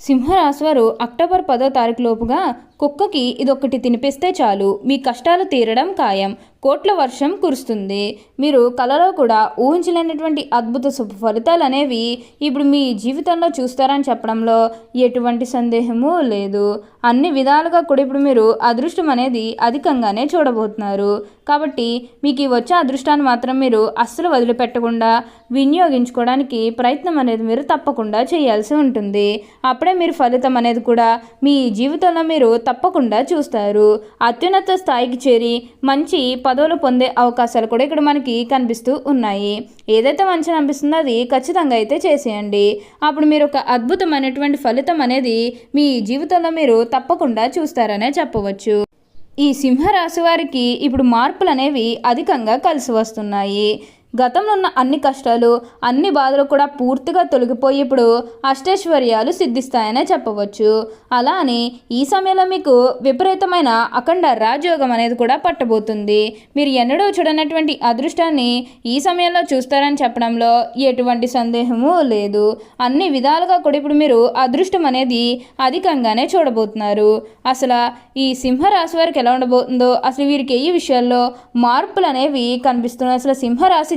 సింహరాశివారు October పదో తారీఖు లోపుగా కుక్కకి ఇదొక్కటి తినిపిస్తే చాలు. మీ కష్టాలు తీరడం ఖాయం. కోట్ల వర్షం కురుస్తుంది. మీరు కలలో కూడా ఊహించలేనటువంటి అద్భుత శుభ ఫలితాలు అనేవి ఇప్పుడు మీ జీవితంలో చూస్తారని చెప్పడంలో ఎటువంటి సందేహము లేదు. అన్ని విధాలుగా కూడా ఇప్పుడు మీరు అదృష్టం అనేది అధికంగానే చూడబోతున్నారు. కాబట్టి మీకు ఈ వచ్చే అదృష్టాన్ని మాత్రం మీరు అస్సలు వదిలిపెట్టకుండా వినియోగించుకోవడానికి ప్రయత్నం అనేది మీరు తప్పకుండా చేయాల్సి ఉంటుంది. అప్పుడే మీరు ఫలితం అనేది కూడా మీ జీవితంలో మీరు తప్పకుండా చూస్తారు. అత్యున్నత స్థాయికి చేరి మంచి పదవులు పొందే అవకాశాలు కూడా ఇక్కడ మనకి కనిపిస్తూ ఉన్నాయి. ఏదైతే మంచిగా అనిపిస్తుందో అది ఖచ్చితంగా అయితే చేసేయండి. అప్పుడు మీరు ఒక అద్భుతమైనటువంటి ఫలితం అనేది మీ జీవితంలో మీరు తప్పకుండా చూస్తారనే చెప్పవచ్చు. ఈ సింహరాశి వారికి ఇప్పుడు మార్పులు అనేవి అధికంగా కలిసి వస్తున్నాయి. గతంలో ఉన్న అన్ని కష్టాలు అన్ని బాధలు కూడా పూర్తిగా తొలగిపోయి ఇప్పుడు అష్టైశ్వర్యాలు సిద్ధిస్తాయనే చెప్పవచ్చు. అలా అని ఈ సమయంలో మీకు విపరీతమైన అఖండ రాజయోగం అనేది కూడా పట్టబోతుంది. మీరు ఎన్నడూ చూడనటువంటి అదృష్టాన్ని ఈ సమయంలో చూస్తారని చెప్పడంలో ఎటువంటి సందేహము లేదు. అన్ని విధాలుగా కూడా ఇప్పుడు మీరు అదృష్టం అనేది అధికంగానే చూడబోతున్నారు. అసలు ఈ సింహరాశి వారికి ఎలా ఉండబోతుందో అసలు వీరికి ఏ విషయాల్లో మార్పులు అనేవి కనిపిస్తున్నాయి? అసలు సింహరాశి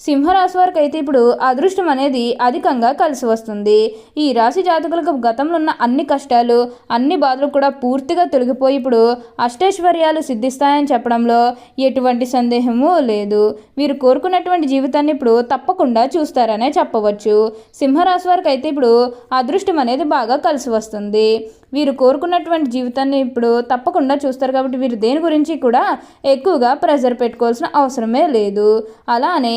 సింహరాశి వారికి అయితే ఇప్పుడు అదృష్టం అనేది అధికంగా కలిసి వస్తుంది. ఈ రాశి జాతకులకు గతంలో ఉన్న అన్ని కష్టాలు అన్ని బాధలు కూడా పూర్తిగా తొలగిపోయి ఇప్పుడు అష్టైశ్వర్యాలు సిద్ధిస్తాయని చెప్పడంలో ఎటువంటి సందేహము లేదు. వీరు కోరుకున్నటువంటి జీవితాన్ని ఇప్పుడు తప్పకుండా చూస్తారనే చెప్పవచ్చు. సింహరాశి వారికి అయితే ఇప్పుడు అదృష్టం అనేది బాగా కలిసి వస్తుంది. వీరు కోరుకున్నటువంటి జీవితాన్ని ఇప్పుడు తప్పకుండా చూస్తారు కాబట్టి వీరు దేని గురించి కూడా ఎక్కువగా ప్రెజర్ పెట్టుకోవాల్సిన అవసరమే లేదు. అలానే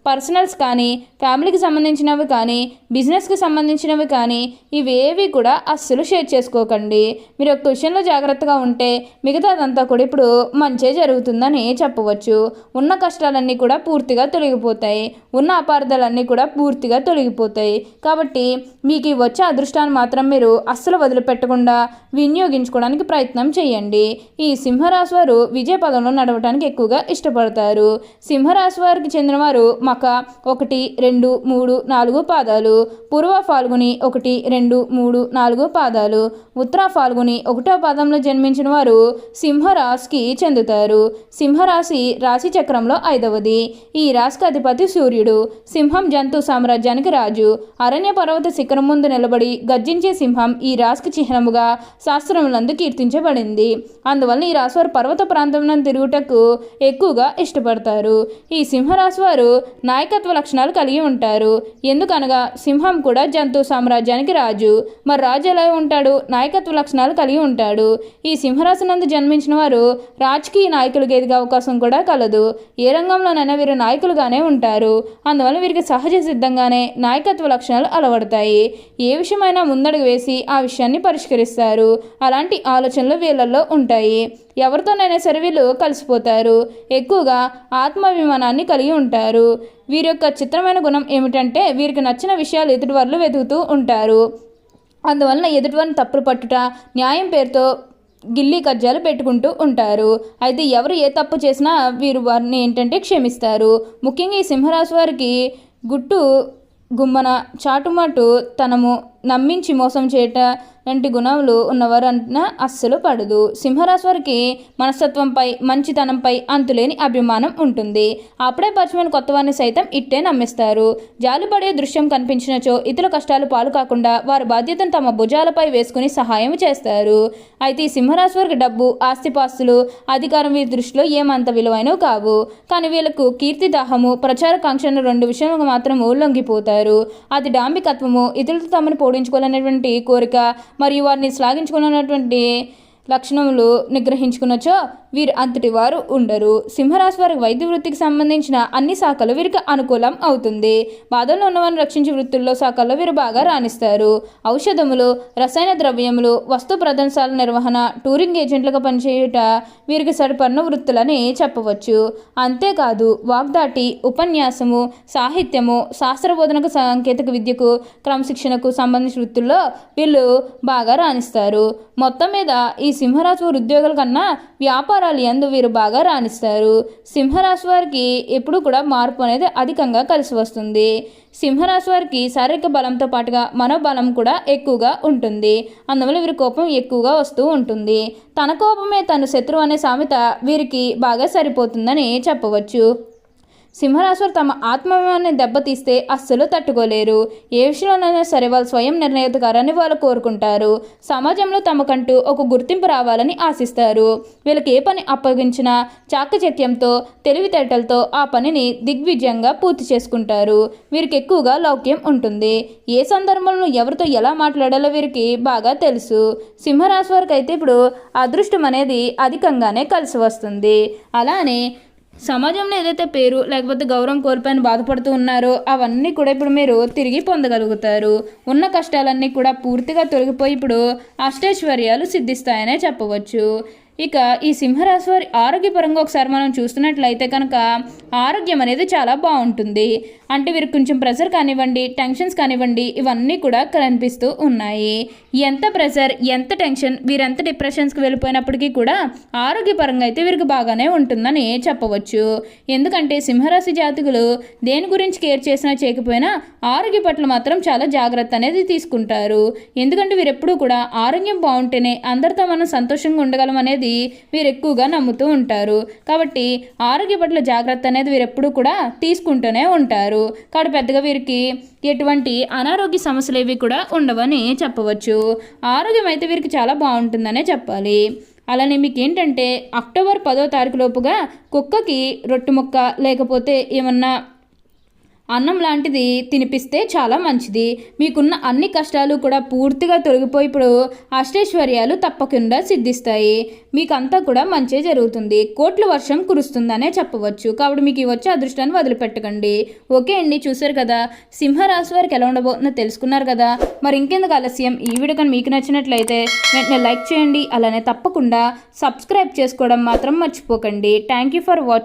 పర్సనల్స్ కానీ ఫ్యామిలీకి సంబంధించినవి కానీ బిజినెస్కి సంబంధించినవి కానీ ఇవేవి కూడా అస్సలు షేర్ చేసుకోకండి. మీరు ఒక విషయంలో జాగ్రత్తగా ఉంటే మిగతాదంతా కూడా ఇప్పుడు మంచే జరుగుతుందని చెప్పవచ్చు. ఉన్న కష్టాలన్నీ కూడా పూర్తిగా తొలగిపోతాయి. ఉన్న అపార్థాలన్నీ కూడా పూర్తిగా తొలగిపోతాయి. కాబట్టి మీకు వచ్చే అదృష్టాన్ని మాత్రం మీరు అస్సలు వదిలిపెట్టకుండా వినియోగించుకోవడానికి ప్రయత్నం చేయండి. ఈ సింహరాశి వారు విజయ పదంలో నడవడానికి ఎక్కువగా ఇష్టపడతారు. సింహరాశి వారికి చెందినవారు మక ఒకటి రెండు మూడు నాలుగు పాదాలు. పూర్వ ఫాల్గుని ఒకటి రెండు మూడు నాలుగు పాదాలు. ఉత్తర ఫాల్గుని ఒకటో పాదంలో జన్మించిన వారు సింహరాశికి చెందుతారు. సింహరాశి రాశి చక్రంలో ఐదవది. ఈ రాశికి అధిపతి సూర్యుడు. సింహం జంతు సామ్రాజ్యానికి రాజు. అరణ్య పర్వత శిఖరం ముందు నిలబడి గర్జించే సింహం ఈ రాశికి చిహ్నముగా శాస్త్రములందు కీర్తించబడింది. అందువల్ల ఈ రాశి వారు పర్వత ప్రాంతంలో తిరుగుటకు ఎక్కువగా ఇష్టపడతారు. ఈ సింహరాశి వారు నాయకత్వ లక్షణాలు కలిగి ఉంటారు. ఎందుకనగా సింహం కూడా జంతు సామ్రాజ్యానికి రాజు. మరి రాజు ఎలా ఉంటాడు? నాయకత్వ లక్షణాలు కలిగి ఉంటాడు. ఈ సింహరాశినందు జన్మించిన వారు రాజకీయ నాయకులుగా ఎదిగే అవకాశం కూడా కలదు. ఏ రంగంలోనైనా వీరు నాయకులుగానే ఉంటారు. అందువల్ల వీరికి సహజ సిద్ధంగానే నాయకత్వ లక్షణాలు అలవడతాయి. ఏ విషయమైనా ముందడుగు వేసి ఆ విషయాన్ని పరిష్కరిస్తారు. అలాంటి ఆలోచనలు వీళ్ళల్లో ఉంటాయి. ఎవరితోనైనా సరే వీళ్ళు కలిసిపోతారు. ఎక్కువగా ఆత్మాభిమానాన్ని కలిగి ఉంటారు. వీరి యొక్క చిత్రమైన గుణం ఏమిటంటే వీరికి నచ్చిన విషయాలు ఎదుటి వాళ్ళు వెతుకుతూ ఉంటారు. అందువలన ఎదుటివారిని తప్పులు పట్టుట న్యాయం పేరుతో గిల్లీ కజ్జాలు పెట్టుకుంటూ ఉంటారు. అయితే ఎవరు ఏ తప్పు చేసినా వీరు వారిని ఏంటంటే క్షమిస్తారు. ముఖ్యంగా ఈ సింహరాశి వారికి గుట్టు గుమ్మన చాటుమాటు తనము నమ్మించి మోసం చేయట లాంటి గుణములు ఉన్నవారు అంటున్న అస్సలు పడదు. సింహరాశి వారికి మనస్తత్వంపై మంచితనంపై అంతులేని అభిమానం ఉంటుంది. అప్పుడే పరిచయమైన కొత్త వారిని సైతం ఇట్టే నమ్మిస్తారు. జాలిపడే దృశ్యం కనిపించినచో ఇతర కష్టాలు పాలు కాకుండా వారి బాధ్యతను తమ భుజాలపై వేసుకుని సహాయం చేస్తారు. అయితే ఈ సింహరాశి వారికి డబ్బు ఆస్తిపాస్తులు అధికారం వీరి దృష్టిలో ఏమంత విలువైనవి కావు. కానీ వీళ్ళకు కీర్తి దాహము ప్రచార కాంక్షను రెండు విషయాలకు మాత్రం ఊళ్ళొంగిపోతారు అది డాంబికత్వము ఇతరులతో తమను పోడించుకోవాలనేటువంటి కోరిక మరియు వారిని శ్లాఘించుకోవాలన్నటువంటి లక్షణములు నిగ్రహించుకున్నచో వీరు అంతటి వారు ఉండరు. సింహరాశి వారికి వైద్య వృత్తికి సంబంధించిన అన్ని శాఖలు వీరికి అనుకూలం అవుతుంది. బాధల్లో ఉన్నవారిని రక్షించే వృత్తుల్లో శాఖల్లో వీరు బాగా రాణిస్తారు. ఔషధములు రసాయన ద్రవ్యములు వస్తు ప్రదర్శనల నిర్వహణ టూరింగ్ ఏజెంట్లుగా పనిచేయుట వీరికి సరిపడిన వృత్తులని చెప్పవచ్చు. అంతేకాదు వాగ్దాటి ఉపన్యాసము సాహిత్యము శాస్త్రబోధనకు సాంకేతిక విద్యకు క్రమశిక్షణకు సంబంధించిన వృత్తుల్లో వీళ్ళు బాగా రాణిస్తారు. మొత్తం మీద ఈ సింహరాశి వారి ఉద్యోగుల కన్నా వ్యాపారాలు ఎందు వీరు బాగా రాణిస్తారు. సింహరాశి వారికి ఎప్పుడు కూడా మార్పు అనేది అధికంగా కలిసి వస్తుంది. సింహరాశి వారికి శారీరక బలంతో పాటుగా మనోబలం కూడా ఎక్కువగా ఉంటుంది. అందువల్ల వీరి కోపం ఎక్కువగా వస్తూ ఉంటుంది. తన కోపమే తను శత్రువు అనే సామెత వీరికి బాగా సరిపోతుందని చెప్పవచ్చు. సింహరాశులు తమ ఆత్మాభిమానాన్ని దెబ్బతీస్తే అస్సలు తట్టుకోలేరు. ఏ విషయంలోనైనా సరే వాళ్ళు స్వయం నిర్ణయాధికారాన్ని వాళ్ళు కోరుకుంటారు. సమాజంలో తమకంటూ ఒక గుర్తింపు రావాలని ఆశిస్తారు. వీళ్ళకి ఏ పని అప్పగించినా చాకచక్యంతో తెలివితేటలతో ఆ పనిని దిగ్విజయంగా పూర్తి చేసుకుంటారు. వీరికి ఎక్కువగా లౌక్యం ఉంటుంది. ఏ సందర్భంలో ఎవరితో ఎలా మాట్లాడాలో వీరికి బాగా తెలుసు. సింహరాశి వారికి అయితే ఇప్పుడు అదృష్టం అనేది అధికంగానే కలిసి వస్తుంది. అలానే సమాజంలో ఏదైతే పేరు లేకపోతే గౌరవం కోల్పోయిన బాధపడుతూ ఉన్నారో అవన్నీ కూడా ఇప్పుడు మీరు తిరిగి పొందగలుగుతారు. ఉన్న కష్టాలన్నీ కూడా పూర్తిగా తొలగిపోయి ఇప్పుడు అష్టైశ్వర్యాలు సిద్ధిస్తాయనే చెప్పవచ్చు. ఇక ఈ సింహరాశి వారి ఆరోగ్యపరంగా ఒకసారి మనం చూస్తున్నట్లయితే కనుక ఆరోగ్యం అనేది చాలా బాగుంటుంది. అంటే వీరికి కొంచెం ప్రెషర్ కానివ్వండి టెన్షన్స్ కానివ్వండి ఇవన్నీ కూడా కనిపిస్తూ ఉన్నాయి. ఎంత ప్రెషర్ ఎంత టెన్షన్ వీరెంత డిప్రెషన్స్కి వెళ్ళిపోయినప్పటికీ కూడా ఆరోగ్యపరంగా అయితే వీరికి బాగానే ఉంటుందని చెప్పవచ్చు. ఎందుకంటే సింహరాశి జాతకులు దేని గురించి కేర్ చేసినా చేయకపోయినా ఆరోగ్య పట్ల మాత్రం చాలా జాగ్రత్త అనేది తీసుకుంటారు. ఎందుకంటే వీరెప్పుడూ కూడా ఆరోగ్యం బాగుంటేనే అందరితో మనం సంతోషంగా ఉండగలం అనేది వీరు ఎక్కువగా నమ్ముతూ ఉంటారు. కాబట్టి ఆరోగ్య పట్ల జాగ్రత్త అనేది వీరు ఎప్పుడూ కూడా తీసుకుంటూనే ఉంటారు. కాబట్టి పెద్దగా వీరికి ఎటువంటి అనారోగ్య సమస్యలు ఏవి కూడా ఉండవని చెప్పవచ్చు. ఆరోగ్యం అయితే వీరికి చాలా బాగుంటుందనే చెప్పాలి. అలానే మీకు ఏంటంటే అక్టోబర్ పదో తారీఖు లోపుగా కుక్కకి రొట్టె ముక్క లేకపోతే ఏమన్నా అన్నం లాంటిది తినిపిస్తే చాలా మంచిది. మీకున్న అన్ని కష్టాలు కూడా పూర్తిగా తొలగిపోయి ఇప్పుడు అష్టైశ్వర్యాలు తప్పకుండా సిద్ధిస్తాయి. మీకంతా కూడా మంచి జరుగుతుంది. కోట్ల వర్షం కురుస్తుందనే చెప్పవచ్చు. కాబట్టి మీకు వచ్చే అదృష్టాన్ని వదిలిపెట్టకండి. ఓకే అండి చూసారు కదా? సింహరాశి వారికి ఎలా ఉండబోతుందో తెలుసుకున్నారు కదా? మరి ఇంకెందుకు ఆలస్యం? ఈ వీడియో కానీ మీకు నచ్చినట్లయితే వెంటనే లైక్ చేయండి. అలానే తప్పకుండా సబ్స్క్రైబ్ చేసుకోవడం మాత్రం మర్చిపోకండి. Thank you for watching